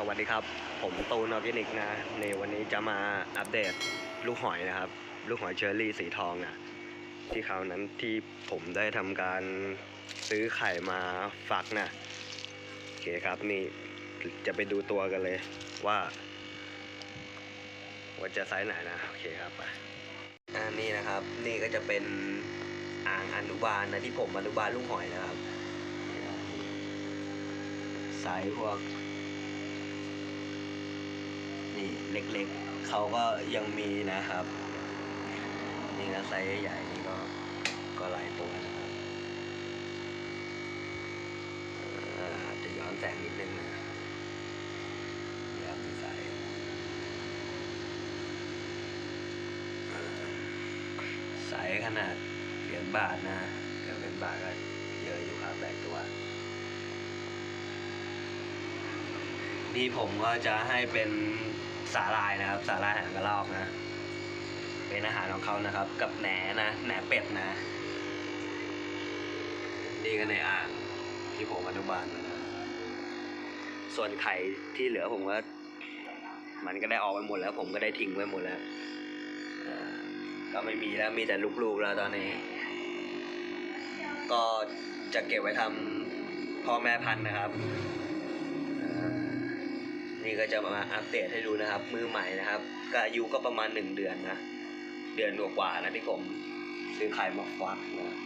สวัสดีครับ ผมตูนออร์แกนิกนะในวันนี้จะมาอัปเดตลูกหอยนะครับ ลูกหอยเชอรี่สีทองนะที่คราวนั้นที่ผมได้ทำการซื้อไข่มาฟักนะโอเคครับนี่จะไปดูตัวกันเลยว่า ว่าจะไซส์ไหนนะโอเคครับไปอันนี้นะครับ นี่ก็จะเป็นอ่างอนุบาลนะที่ผมอนุบาลลูกหอยนะครับไซส์พวก นี่เล็กๆ เขาก็ยังมีนะครับ นี่นะไซส์ใหญ่ๆนี่ก็ก็หลายตัวนะครับอาจจะย้อนแสงนิดนึงนะเดี๋ยวมีไซส์เอ่อไซส์ขนาดเหรียญบาทนะเหรียญบาทก็เยอะอยู่ครับแบกตัว นี่ผมก็จะให้เป็นสาลายนะครับ สาลายหางกระรอกนะ เป็นอาหารของเขานะครับ กับแหนนะแหนเป็ดนะนี่ก็ในอ่างที่ผมอนุบาลมานะส่วนไข่ที่เหลือผมก็มันก็ได้ออกไปหมดแล้ว ผมก็ได้ทิ้งไว้หมดแล้วก็ไม่มีแล้วมีแต่ลูกๆแล้วตอนนี้ ก็จะเก็บไว้ทำพ่อแม่พันธุ์นะครับ นี่ก็จะมาอัปเดตให้ดูนะครับ มือใหม่นะครับ ก็อายุก็ประมาณหนึ่งเดือนนะ เดือนกว่าๆนะที่ผมซื้อไข่มาฟักนะ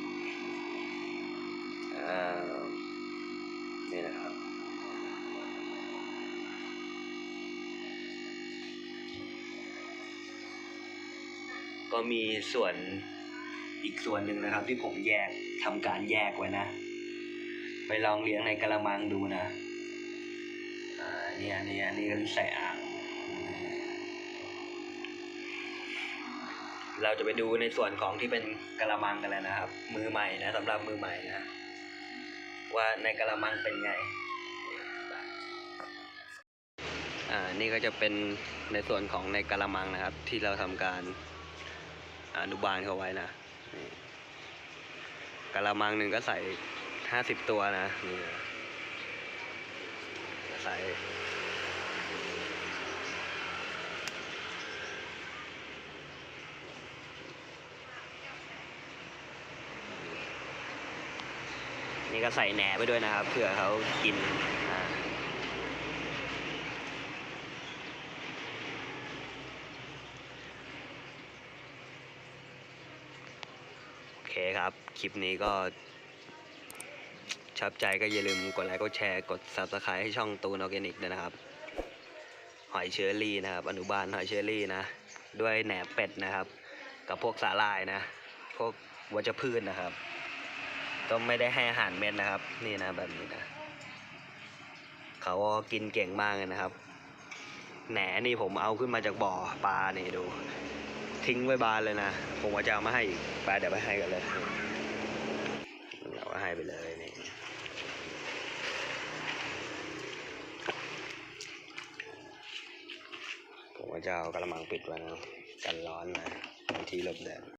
อ่านี่นะครับก็มีส่วนอีกส่วนหนึ่งนะครับ ที่ผมแยกทำการแยกไว้นะ ไปลองเลี้ยงในกระมังดูนะ เนี่ยเนี่ยนี่ก็ใส่อ่าง เราจะไปดูในส่วนของที่เป็นกระมังกันแล้วนะครับ มือใหม่นะสำหรับมือใหม่นะ ว่าในกระมังเป็นไง อ่า นี่ก็จะเป็นในส่วนของในกระมังนะครับ ที่เราทำการอนุบาลเขาไว้นะกระมังหนึ่งก็ใส่ห้าสิบตัวนะนี่นะ ใส่นี่ก็ใส่แหนไปด้วยนะครับเผื่อเขากินโอเคครับ คลิปนี้ก็ ชอบใจก็อย่าลืมกดไลค์กดแชร์กด subscribe ให้ช่องตูนออร์แกนิกด้วยนะครับ หอยเชอรี่นะครับ อนุบาลหอยเชอรี่นะ ด้วยแหนบเป็ดนะครับ กับพวกสาลายนะ พวกวัชพืชนะครับ ก็ไม่ได้ให้อาหารเม็ดนะครับ นี่นะแบบนี้นะเขาก็กินเก่งมากเลยนะครับ แหนนี่ผมเอาขึ้นมาจากบ่อปลานี่ดู ทิ้งไว้บานเลยนะ ผมว่าจะเอามาให้อีกไปเดี๋ยวไปให้กันเลยเราก็ให้ไปเลยนี่ ผมก็ จะเอากระมังปิดไว้นะกันร้อนนะบางทีหลบแดด